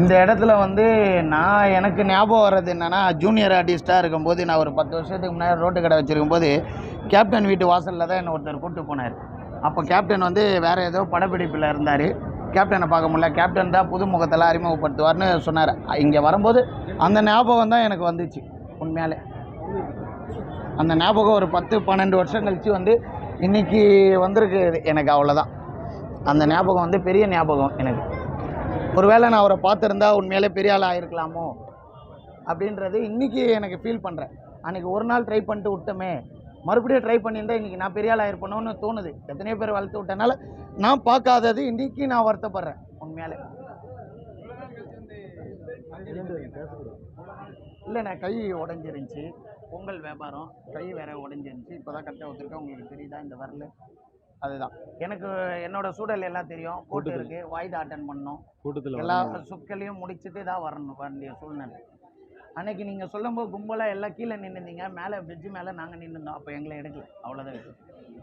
இந்த இடத்துல வந்து நான் எனக்கு ஞாபகம் வர்றது என்னென்னா ஜூனியர் ஆர்டிஸ்ட்டாக இருக்கும்போது நான் ஒரு பத்து வருஷத்துக்கு முன்னாடி ரோட்டு கடை வச்சுருக்கும் போது கேப்டன் வீட்டு வாசலில் தான் என்னை ஒருத்தர் கூப்பிட்டு போனார். அப்போ கேப்டன் வந்து வேறு ஏதோ படப்பிடிப்பில் இருந்தார். கேப்டனை பார்க்க முடியல. கேப்டன் தான் புது முகத்தெல்லாம் அறிமுகப்படுத்துவார்னு சொன்னார். இங்கே வரும்போது அந்த ஞாபகம் தான் எனக்கு வந்துச்சு உண்மையாலே. அந்த ஞாபகம் ஒரு பத்து பன்னெண்டு வருஷம் கழிச்சு வந்து இன்னைக்கு வந்திருக்கு. எனக்கு அவ்வளோதான் அந்த ஞாபகம் வந்து பெரிய ஞாபகம் எனக்கு. ஒருவேளை நான் அவரை பார்த்துருந்தா உண்மையிலே பெரிய ஆள் ஆயிருக்கலாமோ? அப்படின்றது இன்றைக்கி எனக்கு ஃபீல் பண்ணுறேன் அன்னைக்கு ஒரு நாள் ட்ரை பண்ணிட்டு விட்டோமே. மறுபடியும் ட்ரை பண்ணியிருந்தா இன்றைக்கி நான் பெரிய ஆள் ஆயிருப்பணும்னு தோணுது. எத்தனையோ பேர் வளர்த்து விட்டனால நான் பார்க்காதது இன்றைக்கி நான் வருத்தப்படுறேன் உண்மையாலே. இல்லைண்ணே கை உடஞ்சிருந்துச்சி. பொங்கல் வியாபாரம் கை வேற உடஞ்சிருந்துச்சி. இப்போ தான் கரெக்டாக ஒத்துருக்கேன் உங்களுக்கு தெரியுதா? இந்த வரல? அதுதான். எனக்கு என்னோட சூழல் எல்லாம் தெரியும். போட்டு இருக்கு. வாய்தா அட்டன் பண்ணோம் கூட்டத்தில் எல்லா சுக்களையும் முடிச்சுட்டு தான் வரணும். வேண்டிய சூழ்நிலை. அன்னைக்கு நீங்கள் சொல்லும்போது கும்பலாக எல்லாம் கீழே நின்றுந்தீங்க மேலே பிரிட்ஜு மேலே நாங்கள் நின்றுந்தோம் அப்போ எங்களை எடுக்கல. அவ்வளோதான்.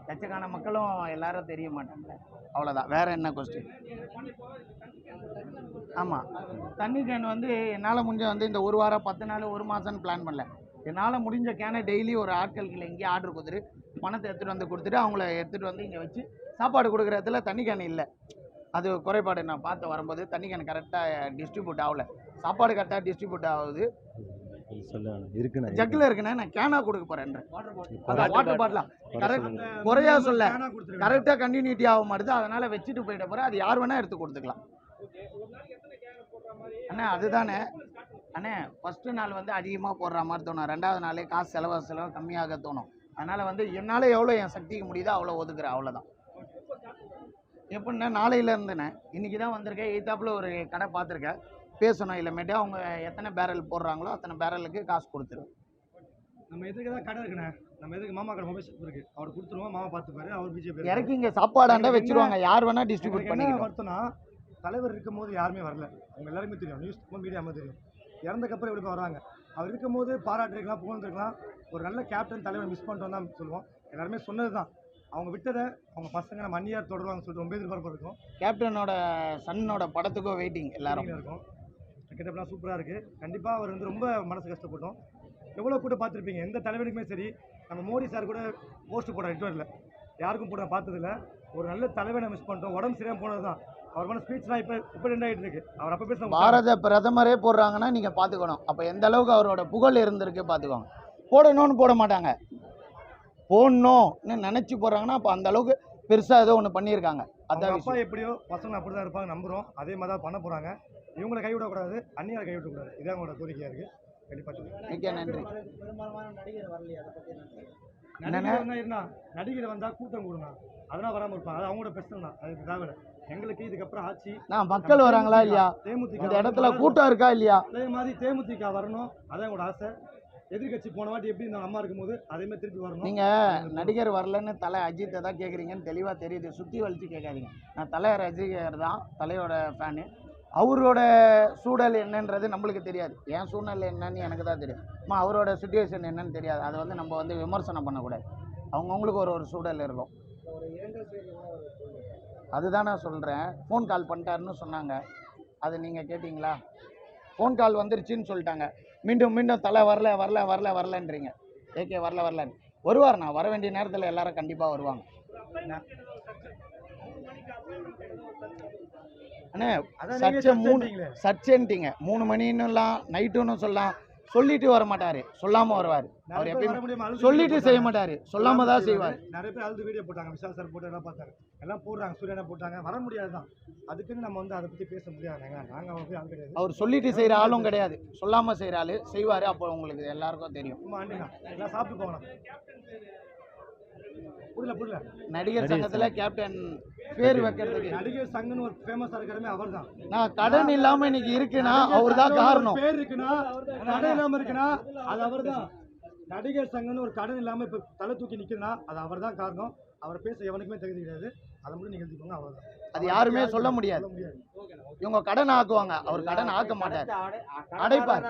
லட்சக்கான மக்களும் எல்லாரும் தெரிய மாட்டாங்க. அவ்வளோதான் வேற என்ன கொஸ்டின் ஆமாம் தண்ணி கேன் வந்து என்னால் முடிஞ்ச வந்து இந்த ஒரு வாரம் பத்து நாள் ஒரு மாதம்னு பிளான் பண்ணல. என்னால் முடிஞ்ச கேனை டெய்லி ஒரு ஆட்களுக்கு எங்கேயும் ஆர்டர் கொடுத்துட்டு பணத்தை எடுத்துகிட்டு வந்து கொடுத்துட்டு அவங்கள எடுத்துகிட்டு வந்து இங்கே வச்சு சாப்பாடு கொடுக்குற இடத்துல தண்ணி கேன் இல்லை. அது குறைபாடு நான் பார்த்து வரும்போது தண்ணி கேன் கரெக்டாக டிஸ்ட்ரிபியூட் ஆகல. சாப்பாடு கரெக்டாக டிஸ்ட்ரிபியூட் ஆகுது. இருக்குண்ணா ஜக்கில் இருக்குண்ணே நான் கேனாக கொடுக்க போகிறேன் குறை- வாட்டர் பாட்டிலா கரெக்ட் குறையா சொல்ல. கரெக்டாக கண்டினியூட்டி ஆக மாட்டுது. அதனால் வச்சுட்டு போயிட்ட போகிறேன் அது யார் வேணால் எடுத்து கொடுத்துக்கலாம். அண்ணே அதுதானே. அண்ணே ஃபஸ்ட்டு நாள் வந்து அதிகமாக போடுற மாதிரி தோணும். ரெண்டாவது நாளே காசு செலவு செலவு கம்மியாக தோணும். அதனால் வந்து என்னால் எவ்வளோ என் சக்திக்கு முடியுதோ அவ்வளோ ஒதுக்குறேன் அவ்வளோதான் எப்படின்னா நாளையில இருந்துண்ணே இன்னைக்கு தான் வந்திருக்கேன். எய்த்தாப்புல ஒரு கடை பார்த்துருக்கேன். பேசணும் இல்லைமேட்டு. அவங்க எத்தனை பேரல் போடுறாங்களோ அத்தனை பேரலுக்கு காசு கொடுத்துருவேன் நம்ம எதுக்கு தான் கடை இருக்குண்ணே? நம்ம எதுக்கு மாமா கடை மொபைல் ஷாப் இருக்கு? அவர் கொடுத்துருவோம் மாமா பார்த்துப்பாரு அவர் பிஜே இறக்கி இங்கே சாப்பாடாண்டா வச்சிருவாங்க. யார் வேணால் டிஸ்ட்ரிபியூட் பண்ணிக்கலாம். வருத்தம்னா தலைவர் இருக்கும்போது யாருமே வரல. அவங்க எல்லாருமே தெரியும். நியூஸ் மீடியாமல் தெரியும். இறந்தக்கப்புறம் எப்படி வராங்க அவர் இருக்கும்போது பாராட்டிருக்கலாம் புகழ்ந்துருக்கலாம். ஒரு நல்ல கேப்டன் தலைவர் மிஸ் பண்ணிட்டோம் தான் சொல்லுவோம். எல்லாருமே சொன்னது தான். அவங்க விட்டதை அவங்க பசங்க நம்ம அந்நியார் தொடருவாங்க சொல்லிட்டு ரொம்ப எதிர்பார்ப்பு இருக்கும். கேப்டனோட சன்னோட படத்துக்கும் வெயிட்டிங் எல்லாரும். இருக்கும். கிட்டப்பெல்லாம் சூப்பராக இருக்குது கண்டிப்பாக அவர் வந்து ரொம்ப மனசு கஷ்டப்பட்டோம். எவ்வளோ கூட பார்த்துருப்பீங்க? எந்த தலைவனுக்குமே சரி நம்ம மோடி சார் கூட போஸ்ட் போட ட்விட்டரில் யாருக்கும் போட பார்த்ததில்ல. ஒரு நல்ல தலைவனை மிஸ் பண்ணிட்டோம். உடம்பு சரியாக போனது தான் அவர் பண்ண ஸ்பீச்லாம் இப்போ இப்போ ரெண்டு ஆகிட்டு இருக்கு. அவர் அப்போ பேச பாரத பிரதமரே போடுறாங்கன்னா நீங்கள் பார்த்துக்கணும் அப்போ எந்த அளவுக்கு அவரோட புகழ் இருந்திருக்கு பார்த்துக்கோங்க போடணும்னு போட மாட்டாங்க. போடணும்னு நினச்சி போடுறாங்கன்னா அப்போ அந்த அளவுக்கு பெருசாக ஏதோ ஒன்று பண்ணியிருக்காங்க. அதான் அப்பா விஷயம். எப்படியோ பசங்க அப்படி தான் இருப்பாங்க நம்புகிறோம் அதே மாதிரி தான் பண்ண போகிறாங்க இவங்களை கைவிடக்கூடாது அந்நியாரை கைவிடக்கூடாது இதான் அவங்களோட கோரிக்கையாக இருக்குது கண்டிப்பாக மிக்க நன்றி? நடிகர் வந்தா இருந்தா நடிகர் வந்தா கூட்டம் கூடணும் அதெல்லாம் வராம இருப்பாங்க. அது அவங்களோட பிரச்சனை தான். அதுக்கு தேவை எங்களுக்கு இதுக்கப்புறம் ஆட்சி. நான் மக்கள் வராங்களா இல்லையா? தேமுதிக இந்த இடத்துல கூட்டம் இருக்கா இல்லையா? அதே மாதிரி தேமுதிக வரணும். அதான் எங்களோட ஆசை. எதிர்க்கட்சி போன வாட்டி எப்படி இந்த அம்மா இருக்கும்போது அதே மாதிரி திருப்பி வரணும். நீங்கள் நடிகர் வரலன்னு தலை அஜித்தை தான் கேட்குறீங்கன்னு தெளிவாக தெரியுது. சுற்றி வலிச்சு கேட்காதீங்க. நான் தலை ரசிகர் தான் தலையோட ஃபேனு அவரோட சூழல் என்னன்றது நம்மளுக்கு தெரியாது. என் சூழ்நிலை என்னன்னு எனக்கு தான் தெரியும். அம்மா அவரோட சுச்சுவேஷன் என்னன்னு தெரியாது. அதை வந்து நம்ம வந்து விமர்சனம் பண்ணக்கூடாது. அவங்கவுங்களுக்கு ஒரு ஒரு சூழல் இருக்கும். அதுதான் நான் சொல்கிறேன் ஃபோன் கால் பண்ணிட்டாருன்னு சொன்னாங்க. அது நீங்கள் கேட்டிங்களா? ஃபோன் கால் வந்துருச்சுன்னு சொல்லிட்டாங்க. மீண்டும் மீண்டும் தலை வரல வரல வரல வரலன்றீங்க. ஏகே வரல வரலன்னு. வருவார். நான் வர வேண்டிய நேரத்தில் எல்லாரும் கண்டிப்பாக வருவாங்க. அண்ணே சர்ச்சை மூணு. சர்ச்சைன்ட்டீங்க. மூணு மணின்னுலாம் நைட்டுன்னு சொல்லலாம். சொல்லிட்டு வர மாட்டார் சொல்லாமல் வருவார் அவர் எப்பயுமே சொல்லிட்டு செய்ய. மாட்டார் சொல்லாம தான் செய்வார். நிறைய பேர் அழுது வீடியோ போட்டாங்க. விஷால் சார் போட்டு எல்லாம் பார்த்தாங்க எல்லாம் போடுறாங்க. சூரியனா போட்டாங்க. வர முடியாது தான். அதுக்குன்னு நம்ம வந்து அதை பத்தி பேச முடியாதுங்க நாங்க ஆள் கிடையாது. அவர் சொல்லிட்டு செய்கிற ஆளும் கிடையாது. சொல்லாமல் செய்கிற ஆள் செய்வார். அப்போ உங்களுக்கு எல்லாருக்கும் தெரியும். ஆண்டினா. எல்லாம் சாப்பிட்டு போகலாம். நடிகர் சங்கத்தில் கேப்டன் பேர் வைக்கிறதுக்கு. நடிகர் சங்கன்னு ஒரு ஃபேமஸா இருக்கிறமே அவர் தான் நான் கடன் இல்லாமல் இன்னைக்கு இருக்குன்னா அவர் தான் காரணம். பேர் இருக்குன்னா கடன் இல்லாம இருக்குன்னா அது அவர் தான் நடிகர் சங்கம்னு ஒரு கடன் இல்லாம இப்ப தலை தூக்கி நிக்குதுன்னா அது அவர் தான் காரணம். அவர் பேச எவனுக்குமே தகுதி கிடையாது. அதை மட்டும் நீங்க எழுதிக்கோங்க அவர் தான் அது யாருமே சொல்ல முடியாது. சொல்ல முடியாது. இவங்க கடன் ஆக்குவாங்க. அவர் கடன் ஆக்க மாட்டார். அடைப்பார்.